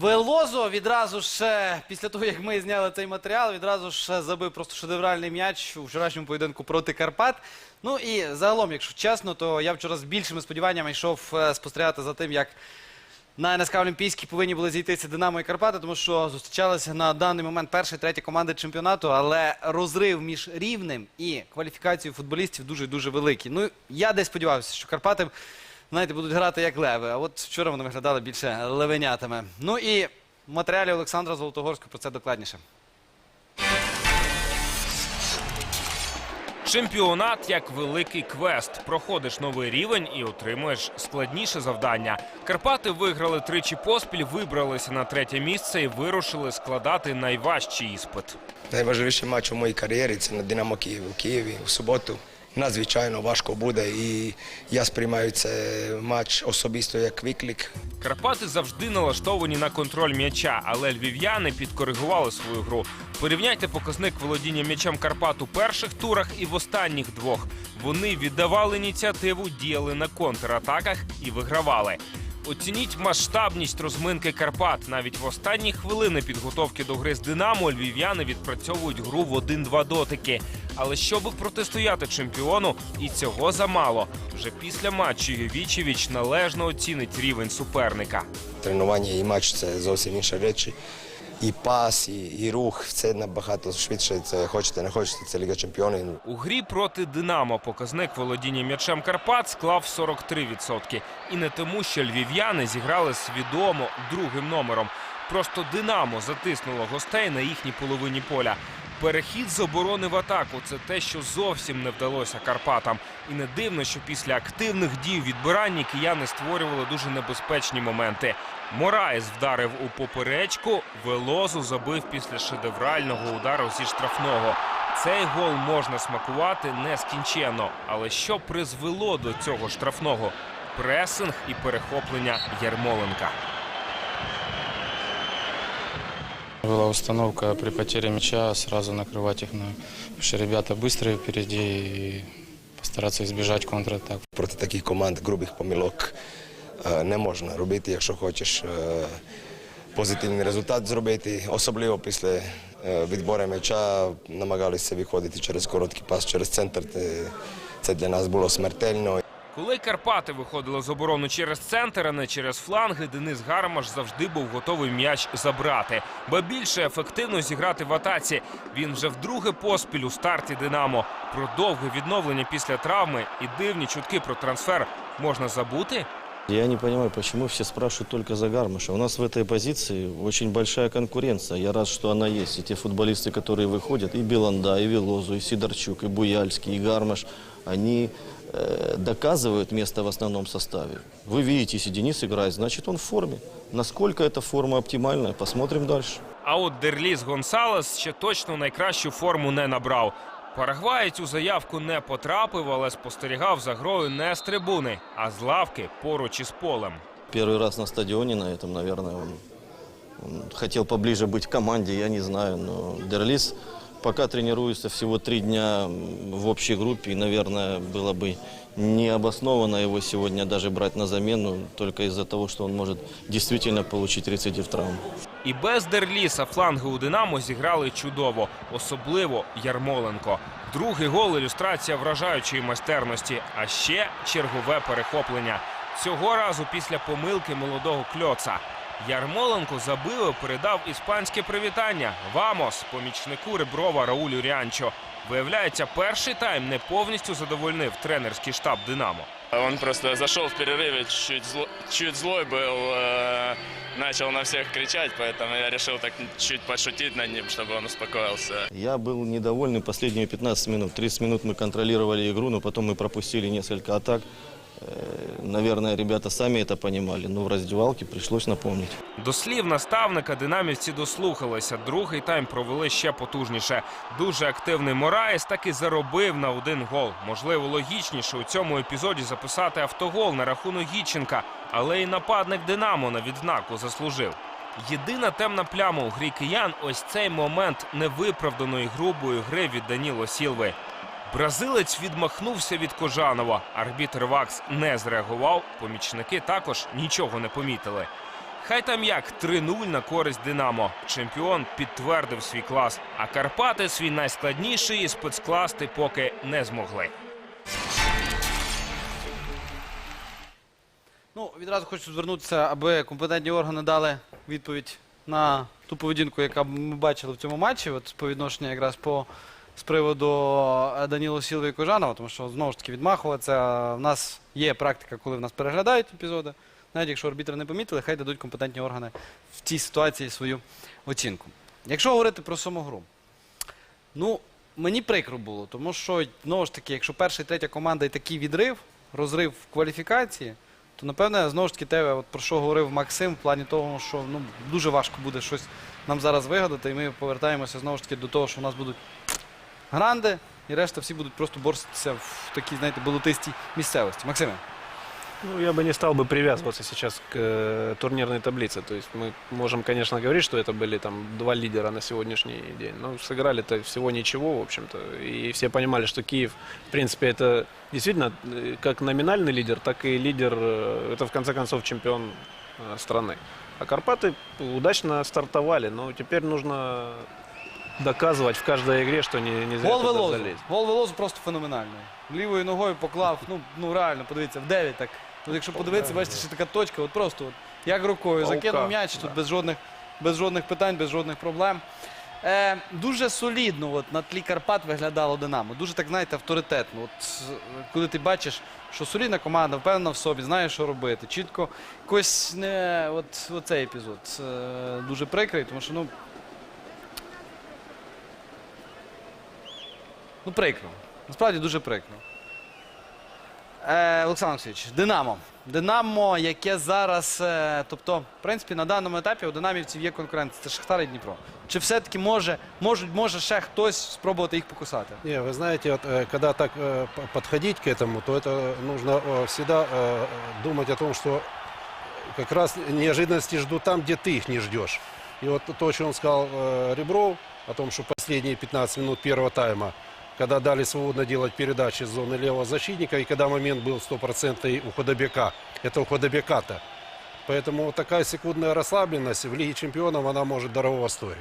Велозо відразу ж після того, як ми зняли цей матеріал, відразу ж забив просто шедевральний м'яч у вчорашньому поєдинку проти Карпат. Ну і загалом, якщо чесно, то я вчора з більшими сподіваннями йшов е, спостерігати за тим, як на НСК Олімпійській повинні були зійтися Динамо і Карпати, тому що зустрічалися на даний момент перша і третя команди чемпіонату, але розрив між рівнем і кваліфікацією футболістів дуже дуже великий. Ну я десь сподівався, що Карпати. Знаєте, будуть грати як леви. А от вчора вони виглядали більше левенятами. Ну і в матеріалі Олександра Золотогорського про це докладніше. Чемпіонат як великий квест. Проходиш новий рівень і отримуєш складніше завдання. Карпати виграли тричі поспіль, вибралися на третє місце і вирушили складати найважчий іспит. Найважливіший матч у моїй кар'єрі це на Динамо Київ у Києві у суботу. Надзвичайно важко буде, і я сприймаю цей матч особисто як виклик. Карпати завжди налаштовані на контроль м'яча, але львів'яни підкоригували свою гру. Порівняйте показник володіння м'ячем Карпат у перших турах і в останніх двох. Вони віддавали ініціативу, діяли на контратаках і вигравали. Оцініть масштабність розминки Карпат. Навіть в останні хвилини підготовки до гри з Динамо львів'яни відпрацьовують гру в один-два дотики. Але щоби протистояти чемпіону, і цього замало. Вже після матчу Йовічевич належно оцінить рівень суперника. Тренування і матч це зовсім інші речі. І пас, і, і рух це набагато швидше. Це хочете, не хочете, це Ліга Чемпіонів. У грі проти Динамо показник володіння м'ячем Карпат склав 43%. І не тому, що львів'яни зіграли свідомо другим номером. Просто Динамо затиснуло гостей на їхній половині поля. Перехід з оборони в атаку це те, що зовсім не вдалося Карпатам. І не дивно, що після активних дій у відбиранні кияни створювали дуже небезпечні моменти. Мораєс вдарив у поперечку, Велозу забив після шедеврального удару зі штрафного. Цей гол можна смакувати нескінченно. Але що призвело до цього штрафного? Пресинг і перехоплення Ярмоленка. Была установка при потере мяча сразу накрывать их на... Потому что ребята быстрые впереди и постараться избежать контратак. Проти таких команд грубих помилок е, не можна робити, якщо хочеш е, позитивний результат зробити. Особливо після е, відбору м'яча намагалися виходити через короткий пас, через центр. Це- Це для нас було смертельно. Коли Карпати виходили з оборону через центр, а не через фланги, Денис Гармаш завжди був готовий м'яч забрати. Ба більше ефективно зіграти в атаці. Він вже вдруге поспіль у старті Динамо. Про довге відновлення після травми і дивні чутки про трансфер можна забути. Я не понимаю, почему все спрашивают только за Гармаша. У нас в этой позиции очень большая конкуренция. Я рад, что она есть. И те футболисты, которые выходят, и Беланда, и Велозу, и Сидорчук, и Буяльский, и Гармаш, они э, доказывают место в основном составе. Вы видите, если Денис играет, значит он в форме. Насколько эта форма оптимальная, посмотрим дальше. А от Дерліс Гонсалес ще точно найкращу форму не набрав. Парагваєць у заявку не потрапив, але спостерігав за грою не з трибуни, а з лавки поруч із полем. Первый раз на стадионе на этом, наверное, он, он хотел поближе быть к команде, я не знаю. Но Дерлис пока тренируется всего три дня в общей группе, и, наверное, было бы необоснованно его сегодня даже брать на замену, только из-за того, что он может действительно получить рецидив травм. І без Дерліса фланги у Динамо зіграли чудово, особливо Ярмоленко. Другий гол ілюстрація вражаючої майстерності, а ще чергове перехоплення. Цього разу після помилки молодого кльоца. Ярмоленко забив передав іспанське привітання. Вамос, помічнику Реброва Раулю Рянчо. Виявляється, перший тайм не повністю задовольнив тренерський штаб Динамо. Он просто зашел в перерыве, чуть, зло- чуть злой был, э, начал на всех кричать, поэтому я решил так чуть пошутить над ним, чтобы он успокоился. Я был недовольный последние 15 минут. 30 минут мы контролировали игру, но потом мы пропустили несколько атак. Э, Наверное, ребята сами это понимали, но в раздевалке пришлось напомнить. До слів наставника динамівці дослухалися. Другий тайм провели ще потужніше. Дуже активний Мораєс так і заробив на один гол. Можливо, логічніше у цьому епізоді записати автогол на рахунок Гіченка, але і нападник Динамо на відзнаку заслужив. Єдина темна пляма у грі киян ось цей момент невиправданої грубої гри від Даніло Сілви. Бразилець відмахнувся від Кожанова. Арбітр Вакс не зреагував. Помічники також нічого не помітили. Хай там як 3-0 на користь Динамо. Чемпіон підтвердив свій клас, а Карпати свій найскладніший іспит скласти поки не змогли. Ну, відразу хочу звернутися, аби компетентні органи дали відповідь на ту поведінку, яка ми бачили в цьому матчі, от по відношенню якраз по з приводу е, Даніло Сілви і Кожанова, тому що знову ж таки відмахуватися. В нас є практика, коли в нас переглядають епізоди. Навіть якщо арбітри не помітили, хай дадуть компетентні органи в цій ситуації свою оцінку. Якщо говорити про саму гру, ну мені прикро було, тому що знову ж таки, якщо перша і третя команда і такий відрив, розрив в кваліфікації, то напевне знову ж таки те, от про що говорив Максим, в плані того, що ну дуже важко буде щось нам зараз вигадати, і ми повертаємося знову ж таки до того, що у нас будуть гранди, і решта всі будуть просто борстися в такій, знаєте, болотистій місцевості. Максиме. Ну, я бы не стал бы привязываться сейчас к э, турнирной таблице. То есть мы можем, конечно, говорить, что это были там два лидера на сегодняшний день. Но сыграли-то всего ничего, в общем-то. И все понимали, что Киев, в принципе, это действительно э, как номинальный лидер, так и лидер, э, это в конце концов чемпион э, страны. А Карпаты удачно стартовали, но теперь нужно доказывать в каждой игре, что не, не зря Гол туда Велозу. залезть. Гол Велозу просто феноменальний. Лівою ногою поклав, ну, ну реально, подивіться, в 9 так. От якщо подивитися, бачите, що така точка, от просто от, як рукою Паука, закинув м'яч, тут без жодних, без жодних питань, без жодних проблем. Е, дуже солідно от, на тлі Карпат виглядало Динамо. Дуже так, знаєте, авторитетно. От, е, коли ти бачиш, що солідна команда, впевнена в собі, знає, що робити. Чітко якось не от, оцей епізод е, дуже прикрий, тому що ну. Ну, прикро. Насправді дуже прикро. Е, Олександр Олексійович, Динамо. Динамо, яке зараз, е, тобто, в принципі, на даному етапі у динамівців є конкуренція. Це Шахтар і Дніпро. Чи все-таки може, може, може ще хтось спробувати їх покусати? Не, вы знаете, вот, э, когда так э, п- подходить к этому, то это нужно э, всегда э, думать о том, что как раз неожиданности ждут там, где ты их не ждешь. И вот то, о чем сказал э, Ребров, о том, что последние 15 минут первого тайма, когда дали свободно делать передачи с зоны левого защитника, и когда момент был стопроцентный у Ходобяка, это у Ходобяка-то. Поэтому вот такая секундная расслабленность в Лиге чемпионов, она может дорого стоить.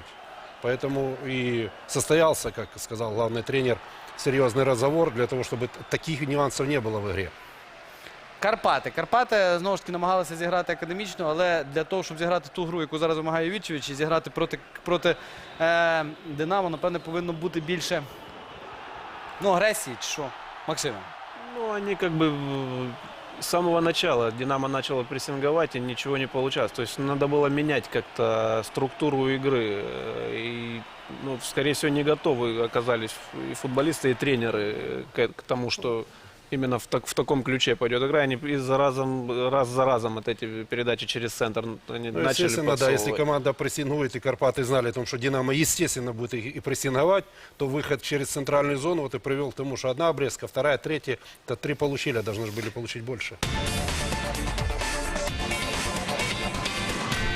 Поэтому и состоялся, как сказал главный тренер, серьезный разговор для того, чтобы т- таких нюансов не было в игре. Карпати. Карпати знову ж таки намагалися зіграти академічно, але для того, щоб зіграти ту гру, яку зараз вимагає Вітчевич, і зіграти проти, проти е, Динамо, напевне, повинно бути більше ну, агресії чи що. Максиме. Ну, они как бы э, с самого начала Динамо начало прессинговать и ничего не получалось. То есть надо было менять как-то структуру игры. э, И, ну, скорее всего, не готовы оказались и футболисты, и тренеры к, к тому, что именно в, так, в таком ключе пойдет игра. Они и за разом, раз за разом вот эти передачи через центр они Ну, начали естественно, да, если подсовывать. команда прессингует, и Карпаты знали о том, что Динамо, естественно, будет и, и прессинговать, то выход через центральную зону вот и привел к тому, что одна обрезка, вторая, третья, это три получили, а должны же были получить больше.